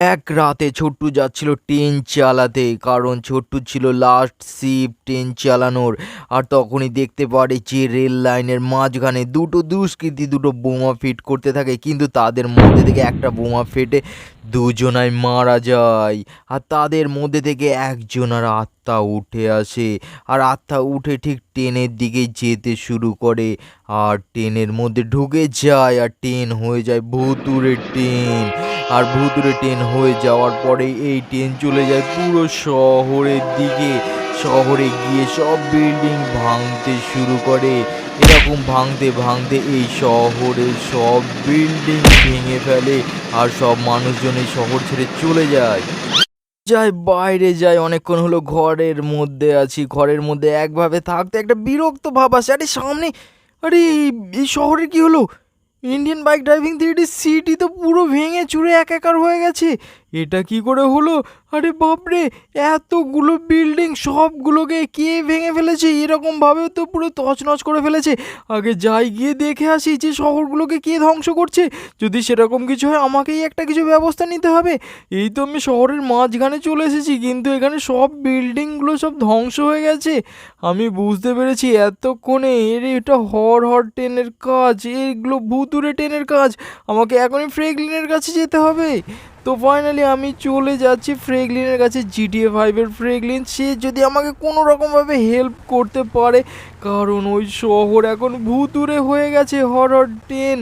এক রাতে ছোট্টু যাচ্ছিল ট্রেন চালাতে, কারণ ছোট্টু ছিল লাস্ট সিপ ট্রেন চালানোর। আর তখনই দেখতে পারে যে রেল লাইনের মাঝখানে দুটো দুষ্কৃতি দুটো বোমা ফিট করতে থাকে, কিন্তু তাদের মধ্যে থেকে একটা বোমা ফেটে দুজনাই মারা যায়। আর তাদের মধ্যে থেকে একজনের আত্মা উঠে আসে। আর আত্মা উঠে ঠিক ট্রেনের দিকে যেতে শুরু করে। আর ট্রেনের মধ্যে ঢুকে যায় আর ট্রেন হয়ে যায় ভুতুরে ট্রেন। আর ভুতুরে ট্রেন হয়ে যাওয়ার পরে এই ট্রেন চলে যায় পুরো শহরের দিকে। শহরে গিয়ে সব বিল্ডিং ভাঙতে শুরু করে। এরকম ভাঙতে ভাঙতে এই শহরের সব বিল্ডিং ভেঙে ফেলে আর সব মানুষজন এই শহর ছেড়ে চলে যায়। যাই, বাইরে যাই, অনেকক্ষণ হলো ঘরের মধ্যে আছি। ঘরের মধ্যে একভাবে থাকতে একটা বিরক্ত ভাব আসে। আরে, সামনে, আরে, এই- শহরের কি হলো? Indian bike driving three D city তো পুরো ভেঙে চুরে একাকার হয়ে গেছে। এটা কি করে হলো? আরে বাপরে, এতগুলো বিল্ডিং সবগুলোকে কে ভেঙে ফেলেছে? এরকম ভাবে তো পুরো তছনছ করে ফেলেছে। আগে যাই গিয়ে দেখে আসি যে শহরগুলোকে কে ধ্বংস করছে। যদি সেরকম কিছু হয়, আমাকেই একটা কিছু ব্যবস্থা নিতে হবে। এই তো আমি শহরের মাঝখানে চলে এসেছি, কিন্তু এখানে সব বিল্ডিংগুলো সব ধ্বংস হয়ে গেছে। আমি বুঝতে পেরেছি এতক্ষণে, এর এটা হর হর ট্রেনের কাজ, এগুলো ভুতুরে ট্রেনের কাজ। আমাকে এখনই ফ্রেগলিনের কাছে যেতে হবে। তো ফাইনালি আমি চলে যাচ্ছি ফ্রেগলিনের কাছে জিটিএ ফাইভের ফ্রেগলিন। সে যদি আমাকে কোনো রকমভাবে হেল্প করতে পারে কারণ ওই শহর এখন ভুতুরে হয়ে গেছে হরর ট্রেন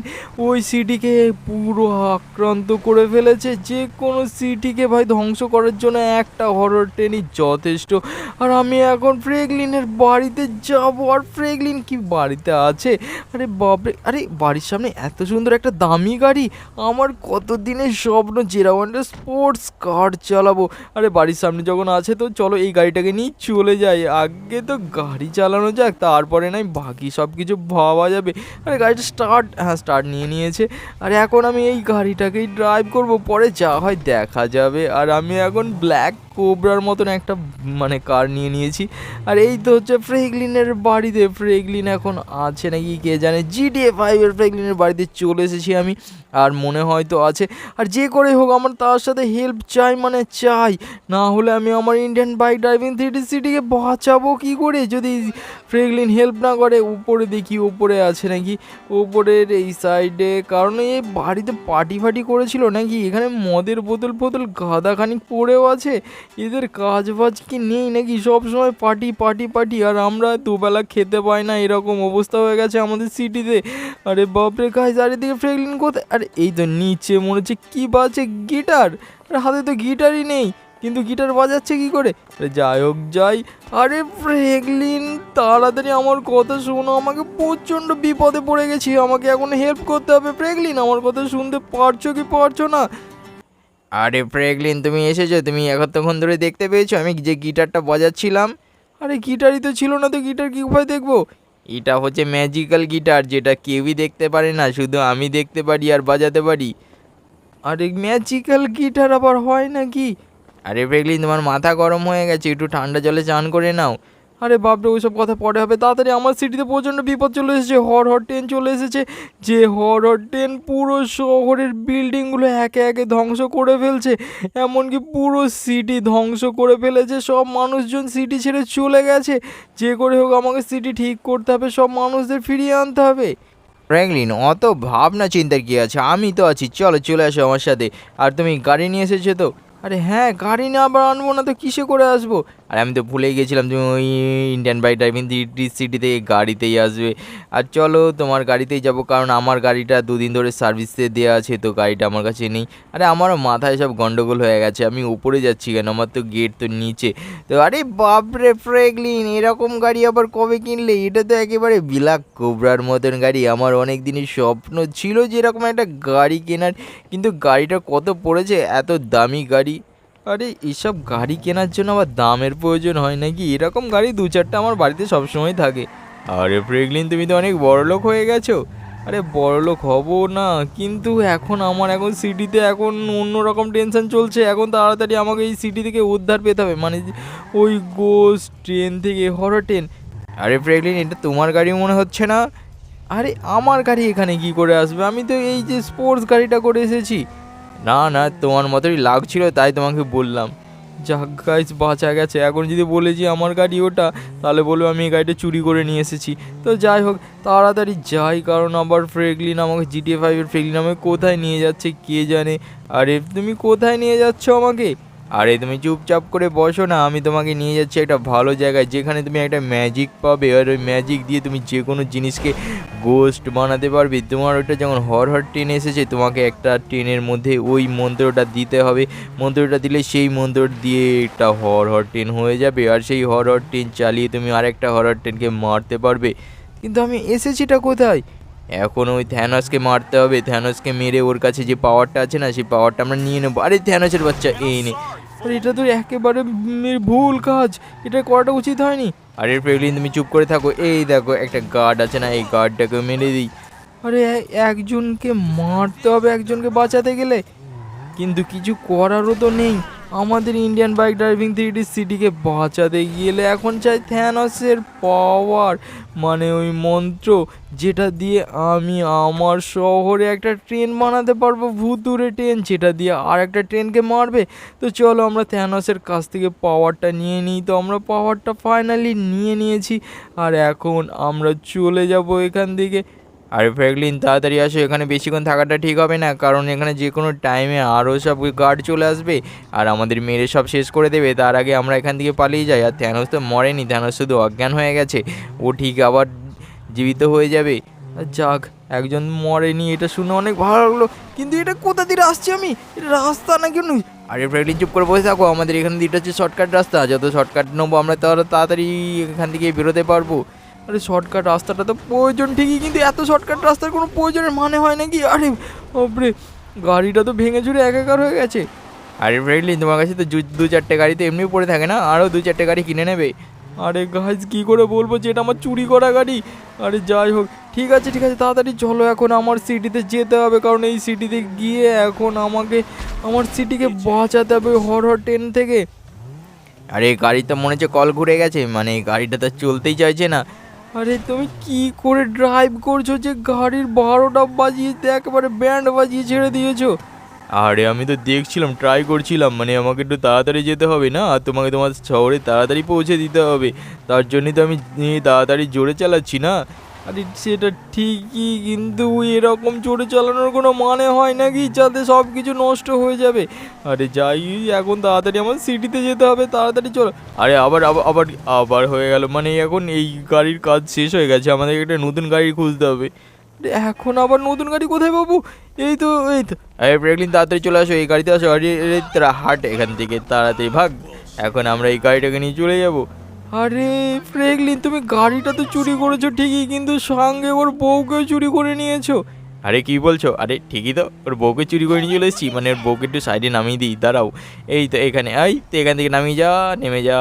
ওই সিটিকে পুরো আক্রান্ত করে ফেলেছে, যে কোনো সিটিকে ভাই ধ্বংস করার জন্য একটা হরর ট্রেনই যথেষ্ট। আর আমি এখন ফ্রেগলিনের বাড়িতে যাব, আর ফ্রেগলিন কি বাড়িতে আছে? আরে বাপরে, আরে বাড়ির সামনে এত সুন্দর একটা দামি গাড়ি, আমার কত দিনের স্বপ্ন জেরাওয়ান্ডার স্পোর্টস কার চালাবো। আরে বাড়ির সামনে যখন আছে তো চলো এই গাড়িটাকে নিয়ে চলে যাই, আগে তো গাড়ি চালানো যাক তারপরে নাই বাকি সব কিছু ভাবা যাবে। আরে গাড়িটা স্টার্ট হ্যাঁ স্টার্ট নিয়ে নিয়েছে। আর এখন আমি এই গাড়িটাকেই ড্রাইভ করব, পরে যা হয় দেখা যাবে। আর আমি এখন ব্ল্যাক কোবরার মতন একটা মানে কার নিয়ে নিয়েছি। আর এই তো হচ্ছে ফ্রেগলিনের বাড়িতে। ফ্রেগলিন এখন আছে নাকি কে জানে? জিডিএ ফাইভের ফ্রেগলিনের বাড়িতে চলে এসেছি আমি। আর মনে হয়তো আছে। আর যে করে হোক, আমার তার সাথে হেল্প চাই মানে চাই। না হলে আমি আমার Indian bike driving three D সিটিকে বাঁচাবো কি করে? যদি ফ্রেগলিন হেল্প না করে, উপরে দেখি, উপরে আছে নাকি? উপরের এই সাইডে কারণ এই বাড়িতে পার্টি ফাটি করেছিল নাকি? এখানে মদের বোতল ফোতল গাদাখানি পড়েও আছে। এদের কাজ বাজ কি নেই নাকি? সব সময় পার্টি পার্টি পার্টি। আর আমরা দুবেলা খেতে পাই না, এরকম অবস্থা হয়ে গেছে আমাদের সিটিতে। আরে বাপরে গাছ চারিদিকে ফ্রেগলিন কোথায়? আরে এই তো নিচে মনে হচ্ছে কী বাজছে গিটার। আরে হাতে তো গিটারই নেই। কিন্তু গিটার বাজাচ্ছে কি করে? যাই হোক, যাই। আরে ফ্রেগলিন, তাড়াতাড়ি আমার কথা শোনো। আমাকে প্রচণ্ড বিপদে পড়ে গেছি। আমাকে এখন হেল্প করতে হবে ফ্রেগলিন। আমার কথা শুনতে পারছ কি পারছ না? আরে ফ্রেগলিন তুমি এসেছ, তুমি এতক্ষণ ধরে দেখতে পেয়েছ? আমি যে গিটারটা বাজাচ্ছিলাম। আরে গিটারই তো ছিল না তো, গিটার কী উপায় দেখব? এটা হচ্ছে ম্যাজিক্যাল গিটার, যেটা কেউই দেখতে পারে না, শুধু আমি দেখতে পারি আর বাজাতে পারি। আরে ম্যাজিক্যাল গিটার আবার হয় নাকি? আরে ফ্রেগলিন তোমার মাথা গরম হয়ে গেছে, একটু ঠান্ডা জলে চান করে নাও। আরে বাপরে, ওইসব কথা পরে হবে। তাড়াতাড়ি আমার সিটিতে প্রচণ্ড বিপদ চলে এসেছে হর হর ট্রেন চলে এসেছে। যে হর হর ট্রেন পুরো শহরের বিল্ডিংগুলো একে একে ধ্বংস করে ফেলছে, এমনকি পুরো সিটি ধ্বংস করে ফেলেছে। সব মানুষজন সিটি ছেড়ে চলে গেছে। যে করে হোক আমাকে সিটি ঠিক করতে হবে, সব মানুষদের ফিরিয়ে আনতে হবে। ফ্র্যাঙ্কলিন অত ভাবনা চিন্তার কি আছে? আমি তো আছি, চলো চলে আসো আমার সাথে। আর তুমি গাড়ি নিয়ে এসেছ তো? আরে হ্যাঁ গাড়ি না আবার আনব না তো কিসে করে আসব? আর আমি তো ভুলেই গেছিলাম তুমি ওই ইন্ডিয়ান বাইক ড্রাইভিং সিটিতে গাড়িতেই আসবে। আর চলো তোমার গাড়িতেই যাব, কারণ আমার গাড়িটা দুদিন ধরে সার্ভিসে দেওয়া আছে, তো গাড়িটা আমার কাছে নেই। আরে আমারও মাথায় সব গন্ডগোল হয়ে গেছে, আমি উপরে যাচ্ছি কেন? আমার তো গেট তো নিচে। তো আরে বাপরে ফ্রেগলিন এরকম গাড়ি আবার কবে কিনলে? এটা তো একেবারে বিলাক কোবরার মতন গাড়ি। আমার অনেক দিনের স্বপ্ন ছিল যে এরকম একটা গাড়ি কেনার, কিন্তু গাড়িটা কত পড়েছে? এত দামি গাড়ি। আরে, এসব গাড়ি কেনার জন্য আবার দামের প্রয়োজন হয় নাকি? এরকম গাড়ি দু চারটা আমার বাড়িতে সবসময় থাকে। আরে, প্রেগলিন, তুমি তো অনেক বড়লোক হয়ে গেছো। আরে, বড়লোক হব না, কিন্তু এখন আমার এখন সিটিতে এখন অন্যরকম টেনশন চলছে। এখন তাড়াতাড়ি আমাকে এই সিটি থেকে উদ্ধার পেতে হবে। মানে ওই গোস ট্রেন থেকে হরর ট্রেন আরে, প্রেগলিন, এটা তোমার গাড়ি মনে হচ্ছে না? আরে, আমার গাড়ি এখানে কি করে আসবে? আমি তো এই যে স্পোর্টস গাড়িটা করে এসেছি। না না, তোমার মতোই লাগছিল, তাই তোমাকে বললাম। যাক গাইজ বাঁচা গেছে। এখন যদি বলে যে আমার গাড়ি ওটা, তাহলে বলব আমি এই গাড়িটা চুরি করে নিয়ে এসেছি। তো যাই হোক, তাড়াতাড়ি যাই, কারণ আবার ফ্রেগলিন আমাকে জিটিএ ফাইভের ফ্রেগলিন আমাকে কোথায় নিয়ে যাচ্ছে কে জানে? আরে, তুমি কোথায় নিয়ে যাচ্ছ আমাকে? আরে তুমি চুপচাপ করে বসো না, আমি তোমাকে নিয়ে যাচ্ছি একটা ভালো জায়গায়, যেখানে তুমি একটা ম্যাজিক পাবে, আর ওই ম্যাজিক দিয়ে তুমি যে কোনো জিনিসকে গোস্ট বানাতে পারবে। তোমার ওটা যেমন হর হর ট্রেন এসেছে, তোমাকে একটা ট্রেনের মধ্যে ওই মন্ত্রটা দিতে হবে। মন্ত্রটা দিলে সেই মন্ত্র দিয়ে একটা হর হর ট্রেন হয়ে যাবে, আর সেই হর হর ট্রেন চালিয়ে তুমি আরেকটা হর ট্রেনকে মারতে পারবে। কিন্তু আমি এসেছিটা কোথায়? এখন ওই থ্যানসকে মারতে হবে থ্যানসকে মেরে ওর কাছে যে পাওয়ারটা আছে না, সেই পাওয়ারটা আমরা নিয়ে নেব। আরে থ্যানসের বাচ্চা, এই নে। আরে এটা তো একেবারে ভুল কাজ। এটা করাটা উচিত হয়নি। আরে প্রেগলিন তুমি চুপ করে থাকো। এই দেখো একটা গার্ড আছে না এই গার্ডটাকে মেরে দিই। আরে একজনকে মারতে হবে একজনকে বাঁচাতে গেলে। কিন্তু কিছু করারও তো নেই। আমাদের ইন্ডিয়ান বাইক ড্রাইভিং থ্রি সিটিকে বাঁচাতে গেলে এখন চাই থ্যানসের পাওয়ার মানে ওই মন্ত্র যেটা দিয়ে আমি আমার শহরে একটা ট্রেন বানাতে পারব ভুতুরে ট্রেন যেটা দিয়ে আর একটা ট্রেনকে মারবে। তো চলো আমরা থ্যানসের কাছ থেকে পাওয়ারটা নিয়ে নিই। তো আমরা পাওয়ারটা ফাইনালি নিয়ে নিয়েছি। আর এখন আমরা চলে যাব এখান থেকে। আরে ফ্র্যাঙ্কলিন তাড়াতাড়ি আসো, এখানে বেশিক্ষণ থাকাটা ঠিক হবে না, কারণ এখানে যে কোনো টাইমে আরও সব গার্ড চলে আসবে, আর আমাদের মেরে সব শেষ করে দেবে, তার আগে আমরা এখান থেকে পালিয়ে যাই, আর থ্যানোস তো মরেনি থ্যানোস শুধু অজ্ঞান হয়ে গেছে, ও ঠিক আবার জীবিত হয়ে যাবে। যাক, একজন মরেনি, এটা শুনে অনেক ভালো লাগল, কিন্তু এটা কোথা দিয়ে আসছি আমি? রাস্তা না কেন আরে ফ্র্যাঙ্কলিন চুপ করে বসে থাকো, আমাদের এখান দিয়ে এটা হচ্ছে শর্টকাট রাস্তা, যত শর্টকাট নেব, আমরা তত তাড়াতাড়ি এখান থেকে বেরোতে পারব। আরে শর্টকাট রাস্তাটা তো প্রয়োজন ঠিকই কিন্তু এত শর্টকাট রাস্তার কোনো প্রয়োজনের মানে হয় নাকি? আরে ওপরে গাড়িটা তো ভেঙে চুরে একাকার হয়ে গেছে। আরে ফ্রেন্ডলি তোমার কাছে তো দু চারটে গাড়ি তো এমনি পড়ে থাকে না? আরও দু চারটে গাড়ি কিনে নেবে? আরে গাছ কী করে বলব যে এটা আমার চুরি করা গাড়ি? আরে যাই হোক ঠিক আছে ঠিক আছে তাড়াতাড়ি চলো এখন আমার সিটিতে যেতে হবে কারণ এই সিটিতে গিয়ে এখন আমাকে আমার সিটিকে বাঁচাতে হবে হর হর ট্রেন থেকে। আরে গাড়ি তো মনে হচ্ছে কল ঘুরে গেছে মানে গাড়িটা তো চলতেই চাইছে না। আরে তুমি কি করে ড্রাইভ করছ যে গাড়ির বারোটা বাজিয়ে একেবারে ব্যান্ড বাজিয়ে ছেড়ে দিয়েছ? আরে আমি তো দেখছিলাম ট্রাই করছিলাম মানে আমাকে একটু তাড়াতাড়ি যেতে হবে না? আর তোমাকে তোমার শহরে তাড়াতাড়ি পৌঁছে দিতে হবে। তার জন্যই তো আমি, তাড়াতাড়ি জোরে চালাচ্ছি না? আরে সেটা ঠিকই, কিন্তু এরকম জোরে চালানোর কোনো মানে হয় নাকি? যাতে সব কিছু নষ্ট হয়ে যাবে। আরে যাই, এখন তাড়াতাড়ি আমার সিটিতে যেতে হবে, তাড়াতাড়ি চলো। আরে আবার আবার আবার হয়ে গেল। মানে এখন এই গাড়ির কাজ শেষ হয়ে গেছে, আমাদের একটা নতুন গাড়ি খুঁজতে হবে। এখন আবার নতুন গাড়ি কোথায় পাবো? এই তো এই তো। আরে ব্রেকলিন তাড়াতাড়ি চলে আসো, এই গাড়িতে আসো। আরে তারা হাট, এখান থেকে তাড়াতাড়ি ভাগ। এখন আমরা এই গাড়িটাকে নিয়ে চলে যাব। আরে ফ্রেগলিন তুমি গাড়িটা তো চুরি করেছ ঠিকই, কিন্তু সঙ্গে ওর বউকেও চুরি করে নিয়েছো। আরে, কি বলছো? আরে, ঠিকই তো, ওর বউকে চুরি করে নিয়ে চলে এসেছি মানে ওর বউকে একটু সাইডে নামিয়ে দিই, দাঁড়াও। এই তো এখানে, এই তো এখান থেকে নামিয়ে যা, নেমে যা।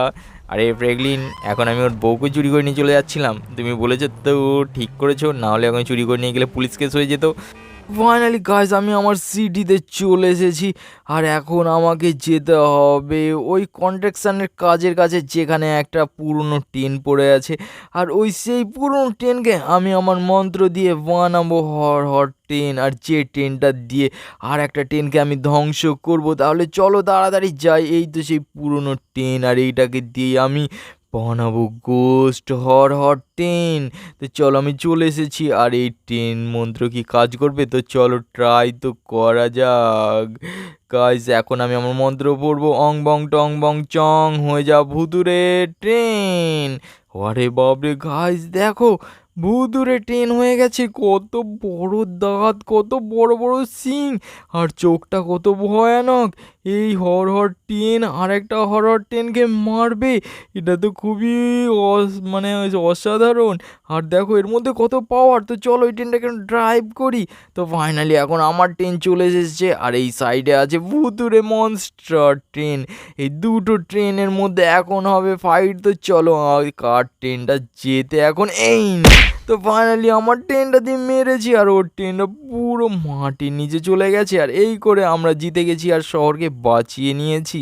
আরে ফ্রেগলিন এখন আমি ওর বউকে চুরি করে নিয়ে চলে যাচ্ছিলাম। তুমি বলেছ তো, ঠিক করেছ, না হলে এখন চুরি করে নিয়ে গেলে পুলিশ কেস হয়ে যেত। ফাইনালি গাইজ আমি আমার সিটিতে চলে এসেছি। আর এখন আমাকে যেতে হবে ওই কন্ট্রাকশানের কাজের কাছে, যেখানে একটা পুরনো ট্রেন পড়ে আছে। আর ওই সেই পুরনো ট্রেনকে আমি আমার মন্ত্র দিয়ে বানাবো, হর হর ট্রেন, আর যে ট্রেনটা দিয়ে আর একটা ট্রেনকে আমি ধ্বংস করব। তাহলে চলো তাড়াতাড়ি যাই, এই তো সেই পুরনো ট্রেন, আর এইটাকে দিয়ে আমি বানাবো গোস্ট হর হর ট্রেন তো চলো আমি চলে এসেছি। আর এই ট্রেন মন্ত্র কি কাজ করবে? তো চলো ট্রাই তো করা যাক। গাইজ এখন আমি আমার মন্ত্র পড়ব। অং বং টং বং চং হয়ে যা ভুতুরে ট্রেন আরে বাবরে গাইজ দেখো, ভুতুরে ট্রেন হয়ে গেছে। কত বড় দাঁত, কত বড় বড় সিং আর চোখটা কত ভয়ানক। এই হর হর ট্রেন আর একটা হরর ট্রেনকে মারবে। এটা তো খুবই মানে অসাধারণ। আর দেখো, এর মধ্যে কত পাওয়ার তো চলো এই ট্রেনটাকে ড্রাইভ করি। তো ফাইনালি এখন আমার ট্রেন চলে এসেছে। আর এই সাইডে আছে ভুতুরে মনস্টার ট্রেন এই দুটো ট্রেনের মধ্যে এখন হবে ফাইট তো চলো কার ট্রেনটা যেতে এখন এই। তো ফাইনালি আমার টেনটা দিয়ে মেরেছি আর ওর টেনটা পুরো মাটির নিচে চলে গেছে আর এই করে আমরা জিতে গেছি আর শহরকে বাঁচিয়ে নিয়েছি।